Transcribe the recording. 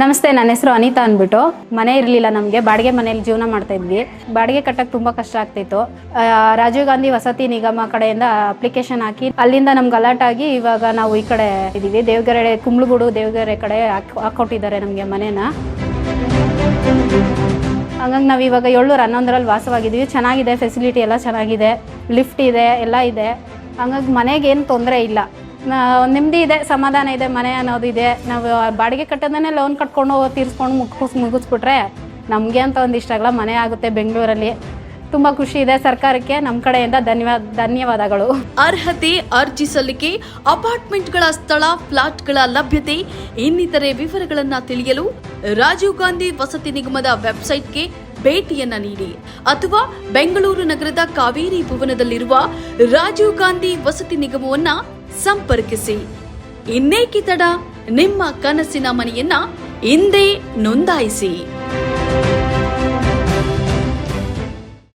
ನಮಸ್ತೆ, ನನ್ನ ಹೆಸರು ಅನಿತಾ ಅಂದ್ಬಿಟ್ಟು. ಮನೆ ಇರಲಿಲ್ಲ ನಮಗೆ, ಬಾಡಿಗೆ ಮನೆಯಲ್ಲಿ ಜೀವನ ಮಾಡ್ತಾ ಇದ್ವಿ. ಬಾಡಿಗೆ ಕಟ್ಟಕ್ಕೆ ತುಂಬ ಕಷ್ಟ ಆಗ್ತಿತ್ತು. ರಾಜೀವ್ ಗಾಂಧಿ ವಸತಿ ನಿಗಮ ಕಡೆಯಿಂದ ಅಪ್ಲಿಕೇಶನ್ ಹಾಕಿ, ಅಲ್ಲಿಂದ ನಮ್ಗೆ ಅಲರ್ಟ್ ಆಗಿ ಇವಾಗ ನಾವು ಈ ಕಡೆ ಇದ್ದೀವಿ ದೇವಗೆರೆ ಕುಂಬ್ಳಗೂಡು ದೇವಗೆರೆ ಕಡೆ ಹಾಕ್ ಹಾಕ್ಕೊಟ್ಟಿದ್ದಾರೆ ನಮಗೆ ಮನೇನ. ಹಂಗಾಗಿ ನಾವು ಇವಾಗ ಏಳ್ನೂರ ಹನ್ನೊಂದರಲ್ಲಿ ವಾಸವಾಗಿದ್ದೀವಿ ಚೆನ್ನಾಗಿದೆ ಫೆಸಿಲಿಟಿ ಎಲ್ಲ ಚೆನ್ನಾಗಿದೆ ಲಿಫ್ಟ್ ಇದೆ, ಎಲ್ಲ ಇದೆ. ಹಂಗಾಗಿ ಮನೆಗೆ ಏನು ತೊಂದರೆ ಇಲ್ಲ. ನೆಮ್ಮದಿ ಇದೆ, ಸಮಾಧಾನ ಇದೆ, ಮನೆ ಅನ್ನೋದು ಇದೆ. ನಾವು ಬಾಡಿಗೆ ಕಟ್ಟೋದನ್ನೇ ಲೋನ್ ಕಟ್ಕೊಂಡು ತೀರಿಸ್ಕೊಂಡು ಮುಗಿಸ್, ಮುಗಿಸ್ಬಿಟ್ರೆ ನಮಗೆ ಅಂತ ಒಂದು ಇಷ್ಟ ಆಗಲ್ಲ, ಮನೆ ಆಗುತ್ತೆ ಬೆಂಗಳೂರಲ್ಲಿ. ತುಂಬ ಖುಷಿ ಇದೆ ಸರ್ಕಾರಕ್ಕೆ ನಮ್ಮ ಕಡೆಯಿಂದ ಧನ್ಯವಾದ, ಧನ್ಯವಾದಗಳು. ಅರ್ಹತೆ ಅರ್ಜಿ ಸಲ್ಲಿಕೆ, ಅಪಾರ್ಟ್ಮೆಂಟ್ಗಳ ಸ್ಥಳ, ಫ್ಲಾಟ್ಗಳ ಲಭ್ಯತೆ, ಇನ್ನಿತರೆ ವಿವರಗಳನ್ನು ತಿಳಿಯಲು ರಾಜೀವ್ ಗಾಂಧಿ ವಸತಿ ನಿಗಮದ ವೆಬ್ಸೈಟ್ಗೆ ಭೇಟಿಯನ್ನ ನೀಡಿ. ಅಥವಾ ಬೆಂಗಳೂರು ನಗರದ ಕಾವೇರಿ ಭವನದಲ್ಲಿರುವ ರಾಜೀವ್ ಗಾಂಧಿ ವಸತಿ ನಿಗಮವನ್ನ ಸಂಪರ್ಕಿಸಿ. ಇನ್ನೇಕಿ ತಡ? ನಿಮ್ಮ ಕನಸಿನ ಮನೆಯನ್ನ ಹಿಂದೆ ನೋಂದಾಯಿಸಿ.